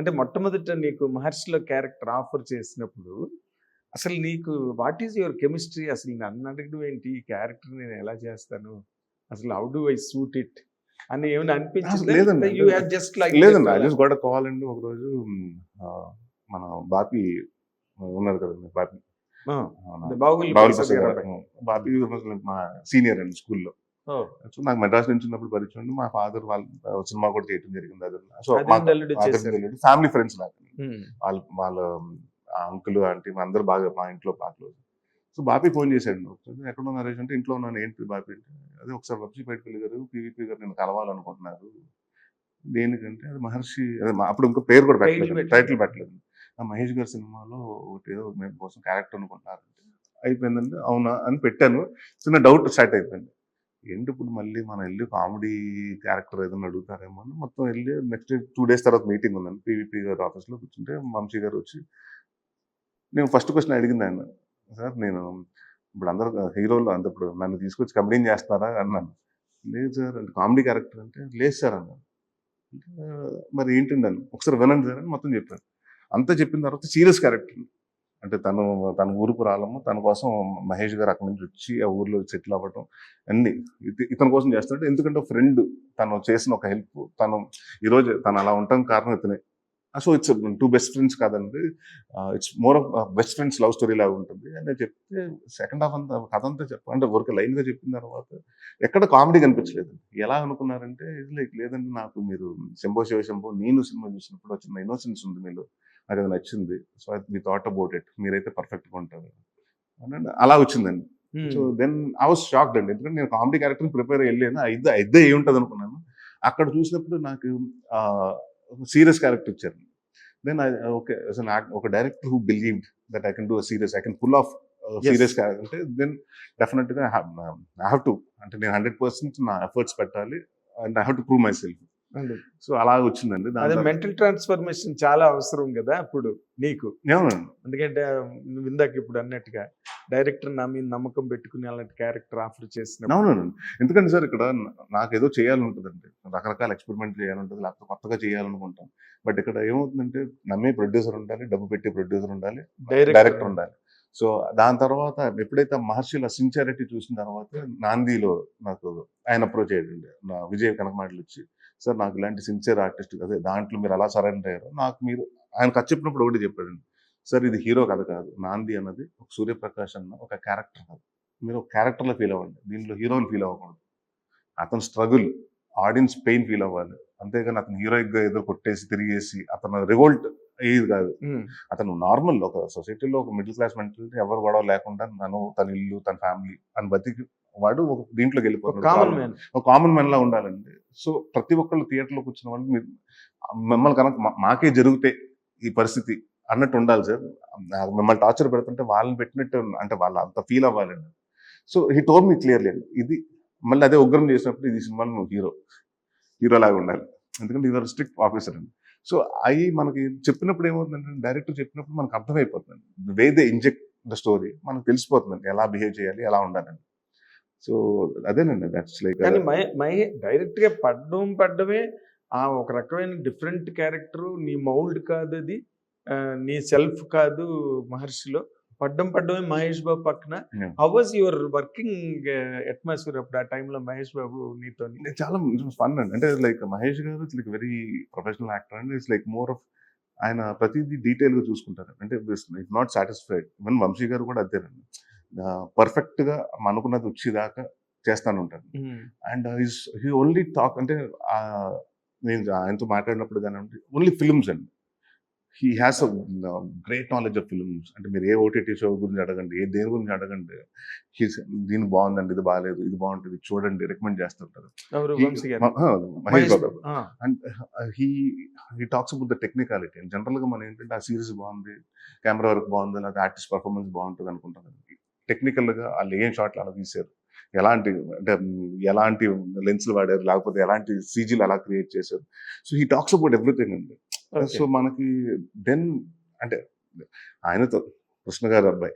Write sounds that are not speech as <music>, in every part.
అంటే మొట్టమొదట నీకు మహర్షిలో క్యారెక్టర్ ఆఫర్ చేసినప్పుడు అసలు నీకు వాట్ ఈజ్ యువర్ కెమిస్ట్రీ అసలు నన్ను అడగడం ఏంటి? ఈ క్యారెక్టర్ నేను ఎలా చేస్తాను? అసలు how do I suit it అని ఏమైనా. అనిపించింది? జస్ట్ లైక్ లేదండి. ఐ జస్ట్ గోడ కావాలండి ఒకరోజు మన బాపి ఉన్నారు కదండి బాపి. బాబుల్ గారు. బాపి మా సీనియర్ అండి స్కూల్లో. సో నాకు మెడ్రాస్ నుంచి ఉన్నప్పుడు పరిచయం ఉండి మా ఫాదర్ వాళ్ళ సినిమా కూడా చేయడం జరిగింది అది. సో. ఫ్యామిలీ ఫ్రెండ్స్ నాకు వాళ్ళ వాళ్ళ అంకుల్ ఆంటీ మా అందరు బాగా మా ఇంట్లో క్లోజ్. సో బాపి ఫోన్ చేశాడు. "ఒకసారి ఎక్కడ ఉన్నారు అంటే ఇంట్లో ఉన్నాను. ఏంటి బాపి అంటే అదే ఒకసారి వబ్జీ బయటకు గారు పీవీపీ గారు నేను కలవాలనుకుంటున్నారు. దేనికంటే అది మహర్షి అదే అప్పుడు ఇంకో పేరు కూడా పెట్టలేదు. టైటిల్ పెట్టలేదు. ఆ మహేష్ గారి సినిమాలో ఒకటి ఏదో మేము కోసం క్యారెక్టర్ అనుకుంటున్నారు అయిపోయిందంటే అవునా అని పెట్టాను. చిన్న డౌట్ స్టార్ట్ అయిపోయింది. ఏంటి ఇప్పుడు మళ్ళీ మనం వెళ్ళి కామెడీ క్యారెక్టర్ ఏదైనా అడుగుతారేమో అని మొత్తం వెళ్ళి నెక్స్ట్ టూ డేస్ తర్వాత మీటింగ్ ఉందండి. పీవీపీ గారు ఆఫీస్లో కూర్చుంటే వంశీ గారు వచ్చి నేను ఫస్ట్ క్వశ్చన్ అడిగింది ఆయన సార్ నేను ఇప్పుడు అందరు హీరోలు అంత ఇప్పుడు నన్ను తీసుకొచ్చి కమెడీని చేస్తారా అన్నాను. లేదు సార్ అంటే కామెడీ క్యారెక్టర్ అంటే లేదు సార్ అన్నాను. అంటే, మరి ఏంటండి? అని ఒకసారి వినండి సార్ అని మొత్తం చెప్పాను అంతా చెప్పిన తర్వాత సీరియస్ క్యారెక్టర్. అంటే తను తన ఊరుకు రాలము. తన కోసం మహేష్ గారు అక్కడి నుంచి వచ్చి ఆ ఊర్లో సెటిల్ అవ్వటం అన్ని ఇతని కోసం చేస్తుంటే ఎందుకంటే ఫ్రెండ్ తను చేసిన ఒక హెల్ప్. తను ఈరోజు తను అలా ఉండటం కారణం ఇతనే. So it's two best friends కాదండి. It's more of best friends love story లాగా ఉంటుంది. అని చెప్తే సెకండ్ హాఫ్ అంతా కథ అంతా చెప్పాలంటే అంటే లైన్గా లైన్గా చెప్పిన తర్వాత ఎక్కడ కామెడీ కనిపించలేదు. ఎలా అనుకున్నారంటే ఇది లైక్ లేదండి నాకు మీరు శంభో శివ శంభో నేను సినిమా చూసినప్పుడు వచ్చిన ఇన్నోసెన్స్ ఉంది మీలో. నాకు అది నచ్చింది. సో మీ థాట్ అబౌట్ ఇట్. మీరైతే perfect గా ఉంటారు. అని అలా వచ్చిందండి. So then I was shocked అండి. ఎందుకంటే నేను కామెడీ క్యారెక్టర్ ప్రిపేర్ వెళ్ళాను అయితే అయితే ఏ ఉంటుంది అనుకున్నాను అక్కడ చూసినప్పుడు నాకు సీరియస్ క్యారెక్టర్ ఇచ్చారు. దెన్ ఓకే ఒక director who believed that I can do serious I can pull off serious character అంటే దెన్ డెఫినెట్గా ఐ హ్యావ్ టు అంటే నేను హండ్రెడ్ పర్సెంట్ నా ఎఫర్ట్స్ పెట్టాలి and I have to prove myself. So అలా వచ్చిందండి. అదే మెంటల్ ట్రాన్స్ఫర్మేషన్ చాలా అవసరం కదా అప్పుడు నీకు. ఎందుకంటే నువ్వు ఇందాక ఇప్పుడు అన్నట్టుగా డైరెక్టర్ నా మీద నమ్మకం పెట్టుకుని అలాంటి క్యారెక్టర్ ఆఫర్ చేసిన అవునండి ఎందుకంటే సార్ ఇక్కడ నాకు ఏదో చేయాలనుంటుందండి. రకరకాల ఎక్స్పెరిమెంట్ చేయాలంటుంది లేకపోతే కొత్తగా చేయాలనుకుంటాం. బట్ ఇక్కడ ఏమవుతుందంటే నమ్మే ప్రొడ్యూసర్ ఉండాలి డబ్బు పెట్టి ప్రొడ్యూసర్ ఉండాలి డైరెక్టర్ ఉండాలి. సో దాని తర్వాత ఎప్పుడైతే మహర్షిల సిన్సియారిటీ చూసిన తర్వాత నాందిలో నాకు ఆయన అప్రోచ్ అయ్యాడండి. నా విజయ్ కనకమాటలు వచ్చి సార్ నాకు ఇలాంటి సిన్సియర్ ఆర్టిస్ట్ అదే దాంట్లో మీరు అలా సరెండర్ అయ్యారు నాకు మీరు ఆయన ఖర్చు చెప్పినప్పుడు ఒకటి చెప్పాడండి. సార్ ఇది హీరో కథ కాదు. నాంది అన్నది ఒక సూర్యప్రకాష్ అన్న ఒక క్యారెక్టర్ కాదు. మీరు ఒక క్యారెక్టర్లో ఫీల్ అవ్వండి. దీంట్లో హీరోని ఫీల్ అవ్వకూడదు. అతను స్ట్రగుల్ ఆడియన్స్ పెయిన్ ఫీల్ అవ్వాలి. అంతేగాని అతను హీరోయిక్గా ఏదో కొట్టేసి తిరిగేసి అతను రివోల్ట్ అయ్యేది కాదు. అతను నార్మల్ ఒక సొసైటీలో ఒక మిడిల్ క్లాస్ మెంటాలిటీ ఎవరు గొడవ లేకుండా తను తన ఇల్లు తన ఫ్యామిలీ అని బతికి వాడు ఒక దీంట్లోకి వెళ్ళిపోతాడు కామన్ మ్యాన్ ఒక కామన్ మ్యాన్ లా ఉండాలండి. సో ప్రతి ఒక్కళ్ళు థియేటర్లోకి వచ్చిన వాళ్ళు మీరు మిమ్మల్ని కనుక మాకే జరిగితే ఈ పరిస్థితి అన్నట్టు ఉండాలి సార్. మిమ్మల్ని టార్చర్ పెడుతుంటే వాళ్ళని పెట్టినట్టు అంటే వాళ్ళు అంత ఫీల్ అవ్వాలండి. So he told me clearly ఇది మళ్ళీ అదే ఉగ్రం చేసినప్పుడు ఇది సినిమాలో నువ్వు హీరో హీరో లాగా ఉండాలి. ఎందుకంటే ఇది స్ట్రిక్ట్ ఆఫీసర్ అండి. సో అవి మనకి చెప్పినప్పుడు ఏమవుతుందంటే డైరెక్టర్ చెప్పినప్పుడు మనకు అర్థమైపోతుంది way they inject the story మనకు తెలిసిపోతుందండి. ఎలా బిహేవ్ చేయాలి ఎలా ఉండాలని సో అదేనండి దట్స్ లైక్ కానీ మహే మహే డైరెక్ట్గా పడ్డం పడ్డమే ఆ ఒక రకమైన డిఫరెంట్ క్యారెక్టర్ నీ మౌల్డ్ కాదు అది నీ సెల్ఫ్ కాదు మహర్షిలో. పడ్డం పడ్డమే మహేష్ బాబు పక్కన. How was your working atmosphere అప్పుడు ఆ టైంలో మహేష్ బాబు నీతో చాలా ఫన్ అండి. అంటే లైక్ మహేష్ గారు it's like very professional actor and. It's like more of ఆయన ప్రతిదీ డీటెయిల్గా చూసుకుంటారు. అంటే it not satisfied even Vamsi గారు కూడా అదేనండి. పర్ఫెక్ట్గా అనుకున్నది వచ్చేదాకా చేస్తాను ఉంటాను అండ్ హీ ఓన్లీ టాక్ అంటే నేను ఆయనతో మాట్లాడినప్పుడు కానీ ఓన్లీ ఫిల్మ్స్ అండి. He has a great knowledge of films. అంటే మీరు ఏ ఓటీటీ షో గురించి అడగండి ఏ దేని గురించి అడగండి హీస్ దీని బాగుందండి ఇది బాగాలేదు ఇది బాగుంటుంది చూడండి రికమెండ్ చేస్తుంటారు. And he he talks about the technicality. And జనరల్గా మనం ఏంటంటే ఆ సిరీస్ బాగుంది కెమెరా వర్క్ బాగుంది లేదా ఆర్టిస్ట్ పర్ఫార్మెన్స్ బాగుంటుంది అనుకుంటాం టెక్నికల్గా వాళ్ళు ఏం షాట్లు అలా తీశారు. ఎలాంటి అంటే ఎలాంటి లెన్స్లు వాడారు లేకపోతే ఎలాంటి సీజీలు ఎలా క్రియేట్ చేశారు. So he talks about everything అండి. సో మనకి దెన్ అంటే ఆయనతో కృష్ణ గారు అబ్బాయి.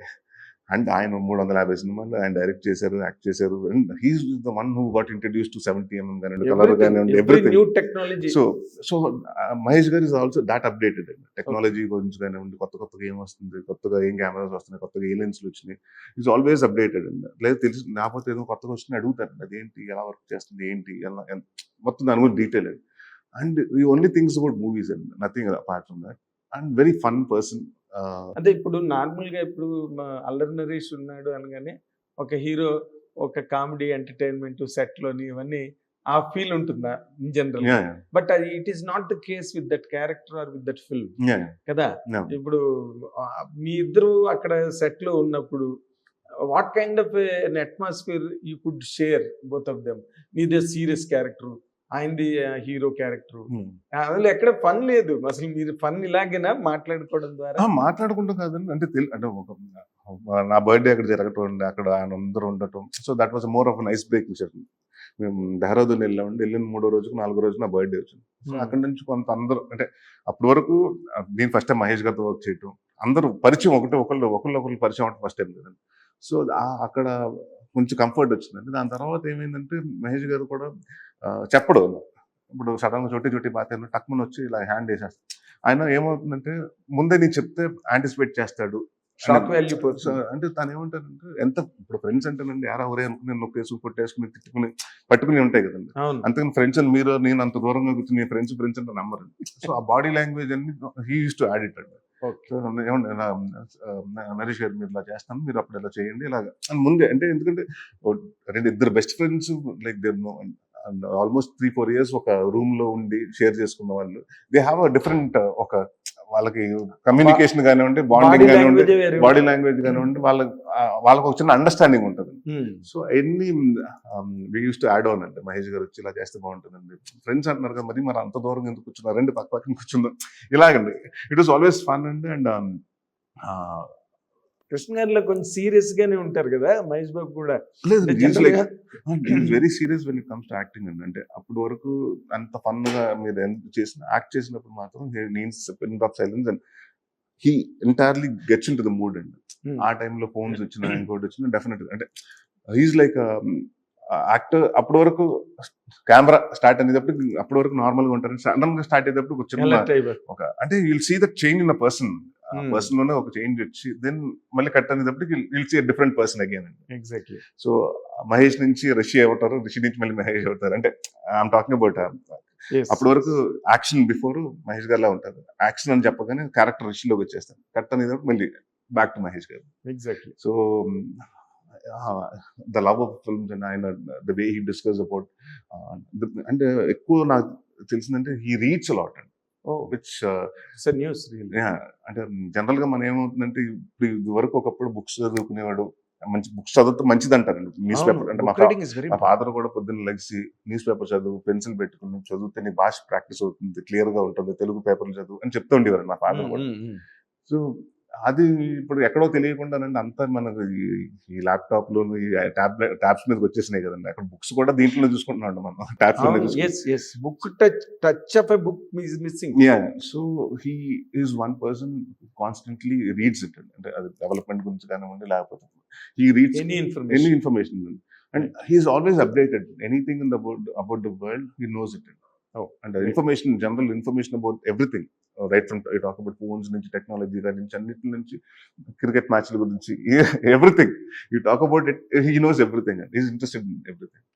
అండ్ ఆయన మూడు వందల యాభై సినిమాలు ఆయన డైరెక్ట్ చేశారు యాక్ట్ చేశారు. And he's the one who got introduce to seventy MM కానివ్వండి కలర్ కానివ్వండి ఎవ్రీథింగ్ సో సో మహేష్ గారు ఇస్ ఆల్సో దాట్ అప్డేటెడ్ అండి టెక్నాలజీ గురించి కానివ్వండి కొత్త కొత్తగా ఏం వస్తుంది కొత్తగా ఏం కెమెరాస్ వస్తున్నాయి కొత్తగా ఏ లెన్స్లు వచ్చినాయి ఈజ్ ఆల్వేస్ అప్డేటెడ్ అండి లేదు తెలిసి లేకపోతే ఏదో కొత్తగా వస్తుంది అడుగుతారండి. అదేంటి ఎలా వర్క్ చేస్తుంది ఏంటి ఎలా- మొత్తం దాని గురించి డీటెయిల్ అండి. అండ్ ఈ ఓన్లీ థింగ్స్ అబౌట్ మూవీస్ అండి nothing apart from that and very fun person అంటే ఇప్పుడు నార్మల్గా ఇప్పుడు అల్లరి నరేష్ ఉన్నాడు అనగానే ఒక హీరో ఒక కామెడీ ఎంటర్టైన్మెంట్ సెట్లోని ఇవన్నీ ఆ ఫీల్ ఉంటుందా ఇన్ జనరల్? బట్ అది it is not the case with that character or with that film. కదా? ఇప్పుడు మీ ఇద్దరు అక్కడ సెట్లో ఉన్నప్పుడు what kind of an atmosphere you could share both of them నీదే సీరియస్ క్యారెక్టర్ ఆయనది హీరో క్యారెక్టర్. అసలు ఎక్కడ ఫన్ లేదు. అసలు మీరు ఫన్ ఇలాగేనా మాట్లాడుకోవడం ద్వారా? మాట్లాడుకుంటాం కాదండి. అంటే అంటే ఒక నా బర్త్డే అక్కడ జరగటం అక్కడ ఆయన అందరూ ఉండటం. So that was more of nice break విషయం. మేము దెహ్రాదూన్ వెళ్ళామండి వెళ్ళిన మూడో రోజుకు నాలుగో రోజు నా బర్త్డే వచ్చింది. సో. అక్కడ నుంచి కొంత అందరూ అంటే అప్పటి వరకు నేను ఫస్ట్ టైం మహేష్ గారితో వర్క్ చేయటం. అందరూ పరిచయం ఒకటి ఒకళ్ళు ఒకళ్ళు ఒకళ్ళు పరిచయం అవటం ఫస్ట్ టైం కదండి. సో అక్కడ కొంచెం కంఫర్ట్ వచ్చిందండి. దాని తర్వాత ఏమైందంటే మహేష్ గారు కూడా చెప్పడు. ఇప్పుడు సడన్గా చోటి చోటి బాధ్యత టక్మన్ వచ్చి ఇలా హ్యాండ్ వేసేస్తాడు ఆయన ఏమవుతుందంటే ముందే నేను చెప్తే యాంటిసిపేట్ చేస్తాడు. షాక్ వాల్యూ అంటే తను ఏమంటారంటే ఎంత ఇప్పుడు ఫ్రెండ్స్ అంటేనండి యారా ఒరే అనుకుని నొక్కేసుకుని కొట్టేసుకుని తిట్టుకుని పట్టుకుని ఉంటాయి కదండి. అంతేగాని ఫ్రెండ్స్ అని మీరు నేను అంత దూరంగా కూర్చుని నీ ఫ్రెండ్స్ ఫ్రెండ్స్ అంటే నమ్మరు. సో ఆ బాడీ లాంగ్వేజ్ అన్ని he use to add it అండి. ఏమండి ఇలా నరేష్ గారు మీరు ఇలా చేస్తాను మీరు అప్పుడు ఇలా చేయండి ఇలా అని ముందే అంటే ఎందుకంటే రెండు ఇద్దరు best friends like they know almost three four years ఒక రూమ్లో ఉండి షేర్ చేసుకున్న వాళ్ళు దే హ్యావ్ అ డిఫరెంట్ ఒక వాళ్ళకి కమ్యూనికేషన్ కానివ్వండి బాడీ బాండింగ్ కానివ్వండి బాడీ లాంగ్వేజ్ కానివ్వండి వాళ్ళ వాళ్ళకి ఒక చిన్న అండర్స్టాండింగ్ ఉంటుంది. Hmm. సో ఎన్ని we use to add on అండి. మహేష్ గారు వచ్చి ఇలా చేస్తే బాగుంటుందండి. ఫ్రెండ్స్ అంటున్నారు కదా మరి మరి అంత దూరం ఎందుకు కూర్చున్నారు? రండి పక్క పక్కన కూర్చుందాం. ఇలాగండి. ఇట్ వాస్ ఆల్వేస్ ఫన్ అండి. అండ్ కృష్ణ గారిలో కొంచెం సీరియస్ గానే ఉంటారు కదా మహేష్ బాబు కూడా. Very serious when it comes to acting అండి. అంటే అప్పటి వరకు అంత ఫన్గా మీరు చేసిన యాక్ట్ చేసినప్పుడు మాత్రం pin of silence and he entirely gets into the mood అండి. Hmm. ఆ టైంలో ఫోన్స్ వచ్చినా ఇంకోటి వచ్చినా డెఫినెట్ అంటే హీస్ లైక్ యాక్టర్ అప్పటి వరకు కెమెరా స్టార్ట్ అనేటప్పుడు అప్పటి వరకు నార్మల్గా ఉంటారు. సడన్గా స్టార్ట్ అయ్యేటప్పుడు ఒక చిన్న అంటే will see the change in a person. పర్సన్లోనే ఒక చేంజ్ వచ్చి దెన్ మళ్ళీ కట్ అనేటప్పుడు will see different person again అండి. ఎగ్జాక్ట్లీ. సో మహేష్ నుంచి రిషి అవుతారు రిషి నుంచి మళ్ళీ మహేష్ అవుతారు. అంటే ఐఎమ్ టాకింగ్ అబౌట్ అప్పటి వరకు యాక్షన్ బిఫోర్ మహేష్ గారిలా ఉంటారు. యాక్షన్ అని చెప్పగానే క్యారెక్టర్ రిషిలోకి వచ్చేస్తాను కట్ అనేది మళ్ళీ బ్యాక్ టు మహేష్ గారు. Exactly. So the love of films and ఆయన the way he discuss about అంటే ఎక్కువ నాకు తెలిసిందంటే హీ రీచ్ అలాట్ అండి. విచ్ ఇట్స్ న్యూస్ అంటే జనరల్గా మనం ఏమవుతుందంటే ఇప్పుడు ఇది వరకు ఒకప్పుడు బుక్స్ చదువుకునేవాడు మంచి బుక్స్ చదివితే మంచిది అంటారు న్యూస్ పేపర్ అంటే మా ఫాదర్ కూడా పొద్దున్న లెగ్సి న్యూస్ పేపర్ చదువు పెన్సిల్ పెట్టుకుని చదివితే నీ భాష ప్రాక్టీస్ అవుతుంది క్లియర్గా ఉంటుంది తెలుగు పేపర్లు చదువు అని చెప్తూ ఉండేవారు మా ఫాదర్ కూడా. సో అది ఇప్పుడు ఎక్కడో తెలియకుండానండి అంతా మనకు ఈ- ఈ ల్యాప్టాప్లో ఈ టాబ్లెట్ ట్యాబ్స్ మీదకి వచ్చేసినాయి కదండి. అక్కడ బుక్స్ కూడా దీంట్లో <laughs> చూసుకుంటున్నాం మనం. ట్యాబ్స్లో S S book touch touch of a book is missing yeah so he is one person constantly reads it అంటే అది డెవలప్మెంట్ గురించి కానివ్వండి లేకపోతే he reads any any information information and he is always updated anything in about about the world he knows it and information general information about everything right from talk about phones నుంచి technology దాని నుంచి అన్నింటి నుంచి cricket మ్యాచ్ల గురించి everything you talk about it he knows everything and is interested in everything